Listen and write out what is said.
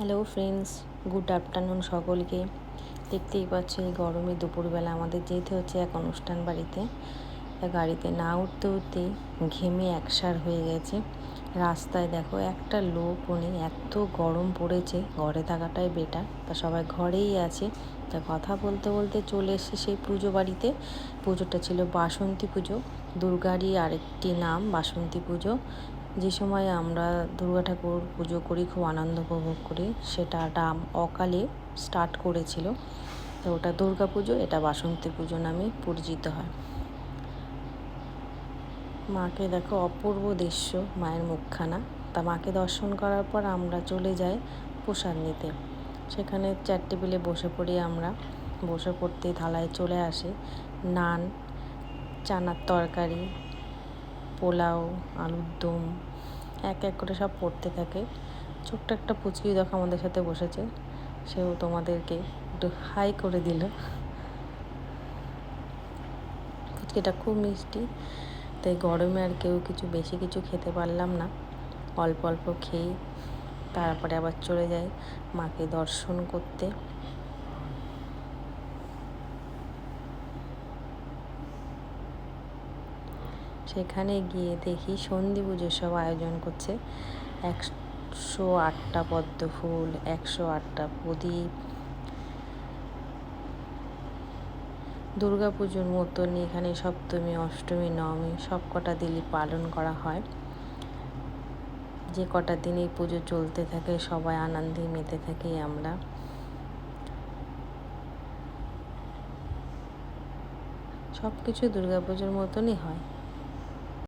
Hello friends good afternoon সকলকে। দেখতেই পাচ্ছ এই গরমে দুপুরবেলা আমাদের যেতে হচ্ছে এক অনুষ্ঠান বাড়িতে। গাড়িতে না উঠতে উঠতে ঘেমে একসার হয়ে গেছে। রাস্তায় দেখো, একটা লোকও নেই। এত গরম পড়েছে, ঘরে থাকাটাই বেটার তা সবাই ঘরেই আছে। তা কথা বলতে বলতে চলে এসেছে সেই পুজো বাড়িতে। পুজোটা ছিল বাসন্তী পুজো। দুর্গারই আরেকটি নাম, বাসন্তী পুজো। যে সময় আমরা দুর্গা ঠাকুর পুজো করি, খুব আনন্দ উপভোগ করি সেটা ডাম অকালে স্টার্ট করেছিল। তো ওটা দুর্গা পুজো, এটা বাসন্তী পুজো নামে পরিচিত হয়। মাকে দেখো অপূর্ব দৃশ্য, মায়ের মুখখানা। তা মাকে দর্শন করার পর আমরা চলে যাই প্রসাদ নিতে। সেখানে চার টেবিলে বসে পড়ি আমরা। বসে পড়তে থালায় চলে আসে নান, চানার তরকারি পোলাও, আলুর দম, এক এক করে সব পড়তে থাকে। ছোট্ট একটা পুচকি দেখো আমাদের সাথে বসেছে। সেও তোমাদেরকে একটু হাই করে দিল। পুচকিটা খুব মিষ্টি, তাই গরমে আর কেউ কিছু বেশি কিছু খেতে পারলাম না। অল্প অল্প খেয়ে তারপরে আবার চলে যাই মাকে দর্শন করতে। সেখানে গিয়ে দেখি সন্ধি পুজোর সব আয়োজন করছে। একশো আটটা পদ্ম ফুল, একশো আটটা প্রদীপ। দুর্গা পুজোর মতনই এখানে সপ্তমী, অষ্টমী, নবমী সব কটা দিনই পালন করা হয়। যে কটা দিন এই পুজো চলতে থাকে, সবাই আনন্দে মেতে থাকি আমরা। সব কিছু দুর্গাপুজোর মতনই হয়।